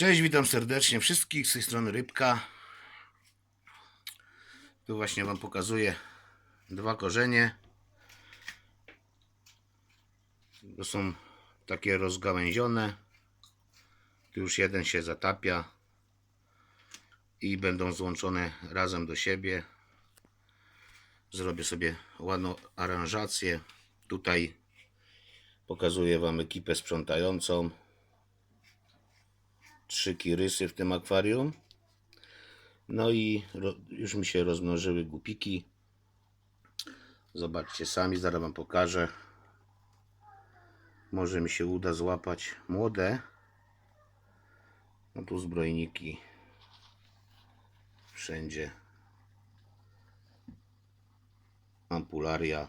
Cześć, witam serdecznie wszystkich z tej strony Rybka. Tu właśnie Wam pokazuję dwa korzenie. To są takie rozgałęzione. Tu już jeden się zatapia i będą złączone razem do siebie. Zrobię sobie ładną aranżację. Tutaj pokazuję Wam ekipę sprzątającą trzy kirysy w tym akwarium. No i już mi się rozmnożyły gupiki. Zobaczcie sami, zaraz wam pokażę. Może mi się uda złapać młode. No tu zbrojniki. Wszędzie. Ampularia.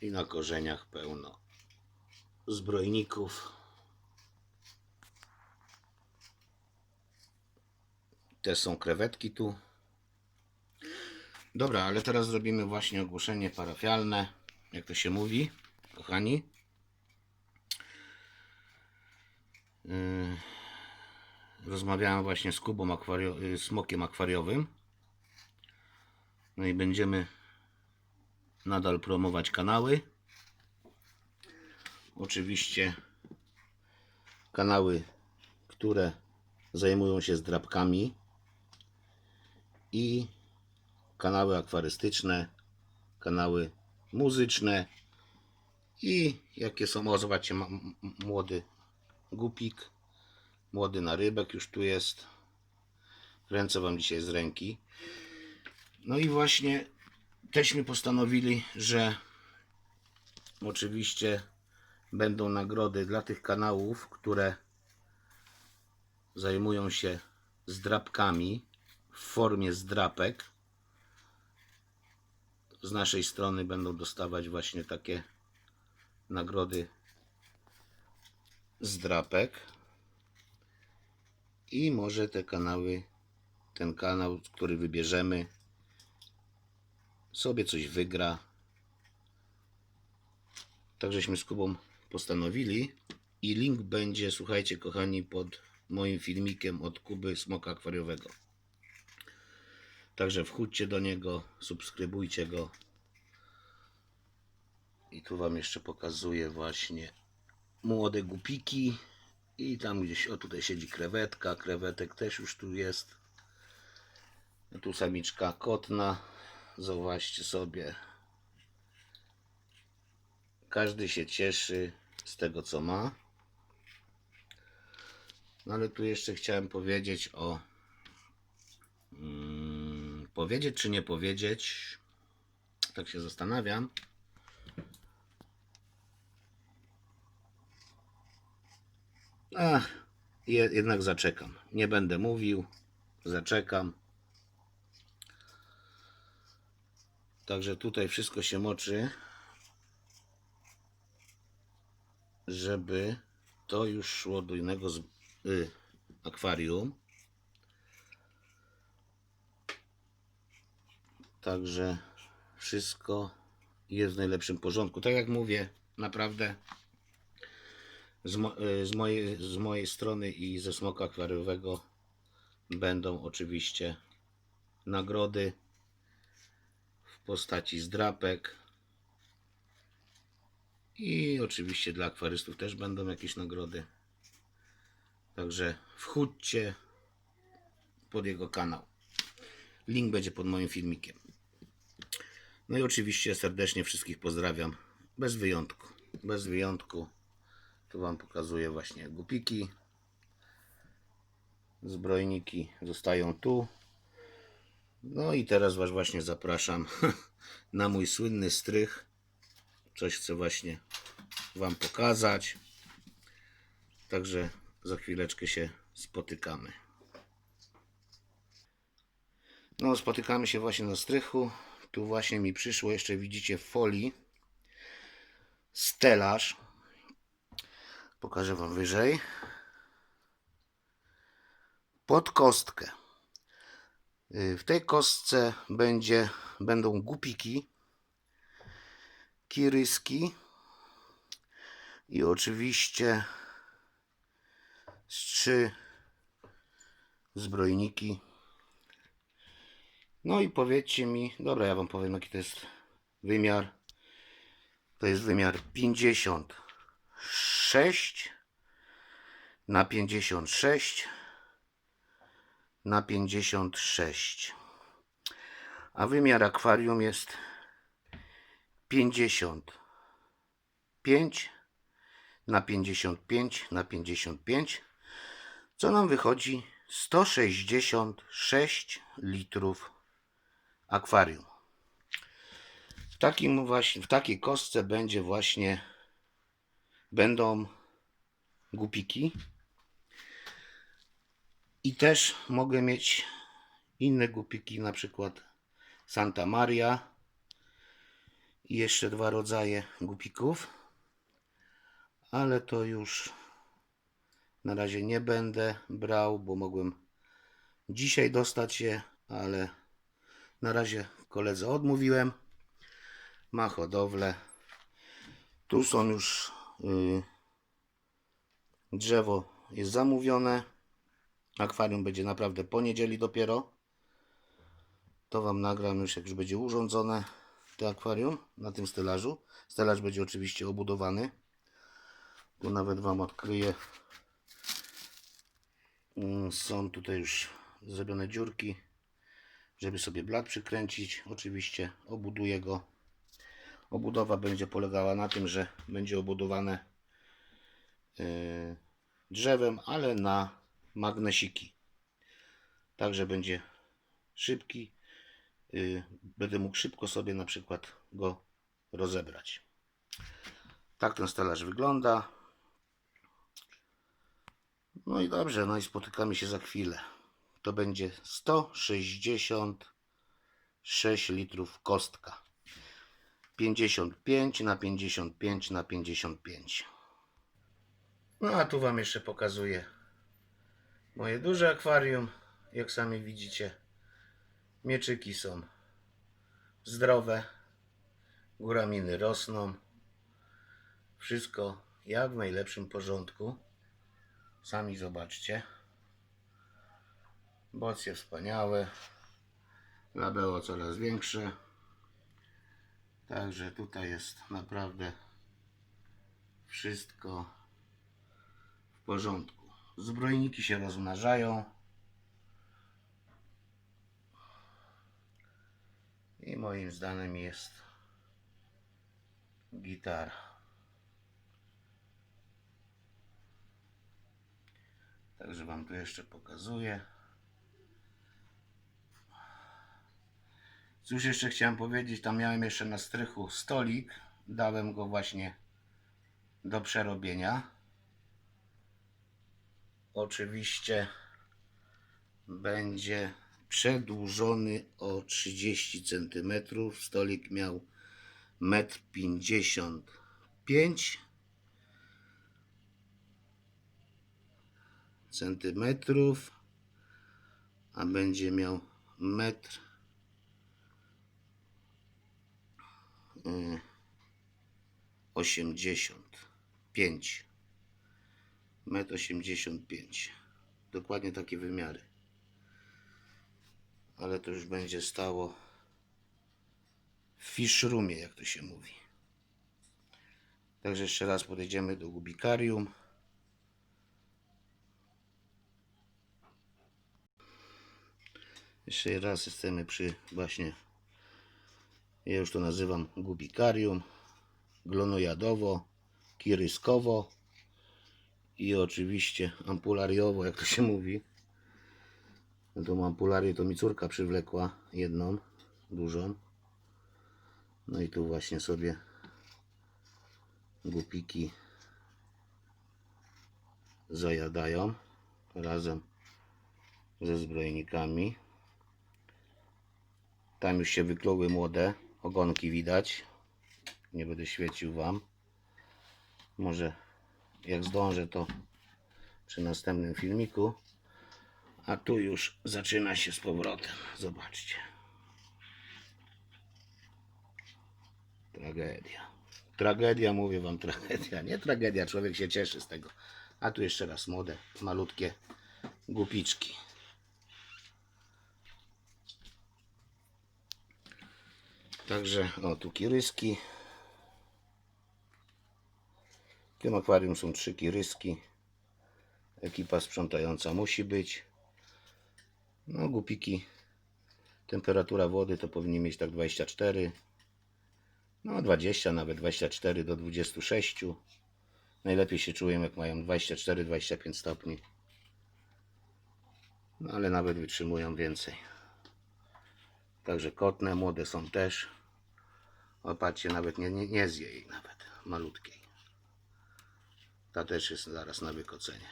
I na korzeniach pełno zbrojników. Te są krewetki tu. Dobra, ale teraz zrobimy właśnie ogłoszenie parafialne. Jak to się mówi, kochani. Yy, Rozmawiałem właśnie z Kubą akwario- yy, smokiem akwariowym. No i będziemy nadal promować kanały. Oczywiście kanały, które zajmują się zdrabkami i kanały akwarystyczne, kanały muzyczne i jakie są, o zobaczcie, młody gupik, młody narybek już tu jest. Kręcę Wam dzisiaj z ręki. No i właśnie teśmy postanowili, że oczywiście będą nagrody dla tych kanałów, które zajmują się zdrabkami w formie zdrapek. Z naszej strony będą dostawać właśnie takie nagrody zdrapek. I może te kanały, ten kanał, który wybierzemy, sobie coś wygra. Tak żeśmy z Kubą postanowili. I link będzie, słuchajcie, kochani, pod moim filmikiem od Kuby Smoka Akwariowego. Także wchódźcie do niego, subskrybujcie go. I tu Wam jeszcze pokazuję właśnie młode gupiki. I tam gdzieś, o tutaj siedzi krewetka, krewetek też już tu jest. Tu samiczka kotna. Zobaczcie sobie. Każdy się cieszy z tego co ma. No ale tu jeszcze chciałem powiedzieć o. Mm, powiedzieć czy nie powiedzieć? Tak się zastanawiam. Ach, je, jednak zaczekam. Nie będę mówił. Zaczekam. Także tutaj wszystko się moczy, żeby to już szło do innego z, y, akwarium. Także wszystko jest w najlepszym porządku. Tak jak mówię, naprawdę z, mo, y, z, mojej, z mojej strony i ze smoka akwariowego będą oczywiście nagrody w postaci zdrapek. I oczywiście dla akwarystów też będą jakieś nagrody. Także wchódźcie pod jego kanał. Link będzie pod moim filmikiem. No i oczywiście serdecznie wszystkich pozdrawiam. Bez wyjątku. Bez wyjątku. Tu Wam pokazuję właśnie gupiki. Zbrojniki zostają tu. No i teraz Was właśnie zapraszam na mój słynny strych. Coś chcę właśnie Wam pokazać. Także za chwileczkę się spotykamy. No, spotykamy się właśnie na strychu. Tu właśnie mi przyszło, jeszcze widzicie w folii stelaż. Pokażę Wam wyżej. Pod kostkę. Y, W tej kostce będzie, będą gupiki, kiryski i oczywiście trzy zbrojniki. No i powiedzcie mi, dobra, ja wam powiem jaki to jest wymiar. To jest wymiar 56 na 56 na 56. A wymiar akwarium jest 55 na 55 na 55, co nam wychodzi 166 litrów akwarium. W takim właśnie, w takiej kostce będzie właśnie będą gupiki. I też mogę mieć inne gupiki, na przykład Santa Maria i jeszcze dwa rodzaje gupików, ale to już na razie nie będę brał, bo mogłem dzisiaj dostać je, ale na razie koledze odmówiłem. Ma hodowlę. Tu są już y, drzewo jest zamówione. Akwarium będzie naprawdę po niedzieli dopiero. To Wam nagram już jak już będzie urządzone to akwarium na tym stelażu. Stelaż będzie oczywiście obudowany. Tu nawet Wam odkryję. Mm, Są tutaj już zrobione dziurki, żeby sobie blat przykręcić. Oczywiście obuduję go. Obudowa będzie polegała na tym, że będzie obudowane yy, drzewem, ale na magnesiki. Także będzie szybki. Yy, będę mógł szybko sobie na przykład go rozebrać. Tak ten stelaż wygląda. No i dobrze, no i spotykamy się za chwilę. To będzie 166 litrów kostka. 55 na 55 na 55. No a tu Wam jeszcze pokazuję moje duże akwarium. Jak sami widzicie, mieczyki są zdrowe, góraminy rosną. Wszystko jak w najlepszym porządku. Sami zobaczcie. Bocje wspaniałe. Labeo coraz większe. Także tutaj jest naprawdę wszystko w porządku. Zbrojniki się rozmnażają. I moim zdaniem jest gitara. Także Wam tu jeszcze pokazuję. Cóż jeszcze chciałem powiedzieć, tam miałem jeszcze na strychu stolik. Dałem go właśnie do przerobienia. Oczywiście będzie przedłużony o 30 cm. Stolik miał 1,55 m centymetrów, a będzie miał metr y, osiemdziesiąt pięć. Metr osiemdziesiąt pięć. Dokładnie takie wymiary. Ale to już będzie stało w fish roomie jak to się mówi. Także jeszcze raz podejdziemy do gubikarium. Jeszcze raz jesteśmy przy właśnie, ja już to nazywam gubikarium, glonojadowo, kiryskowo i oczywiście ampulariowo, jak to się mówi. No tą ampularię to mi córka przywlekła jedną, dużą. No i tu właśnie sobie gupiki zajadają razem ze zbrojnikami. Tam już się wykluły młode ogonki widać. Nie będę świecił Wam. Może jak zdążę to przy następnym filmiku. A tu już zaczyna się z powrotem. Zobaczcie. Tragedia. Tragedia, mówię Wam, tragedia. Nie tragedia, człowiek się cieszy z tego. A tu jeszcze raz młode, malutkie gupiczki. Także, o tu kiryski. W tym akwarium są trzy kiryski. Ekipa sprzątająca musi być. No, gupiki. Temperatura wody to powinni mieć tak 24. No, 20, nawet 24 do 26. Najlepiej się czują, jak mają 24-25 stopni. No, ale nawet wytrzymują więcej. Także kotne, młode są też. O, patrzcie, nawet nie, nie, nie zje jej nawet, malutkiej. Ta też jest zaraz na wykocenie.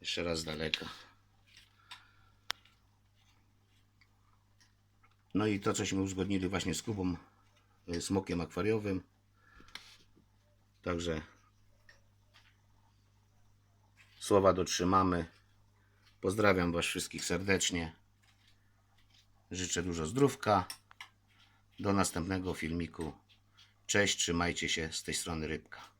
Jeszcze raz daleka. No i to, cośmy uzgodnili właśnie z Kubą, y, smokiem akwariowym. Także słowa dotrzymamy. Pozdrawiam Was wszystkich serdecznie. Życzę dużo zdrówka. Do następnego filmiku. Cześć, trzymajcie się z tej strony rybka.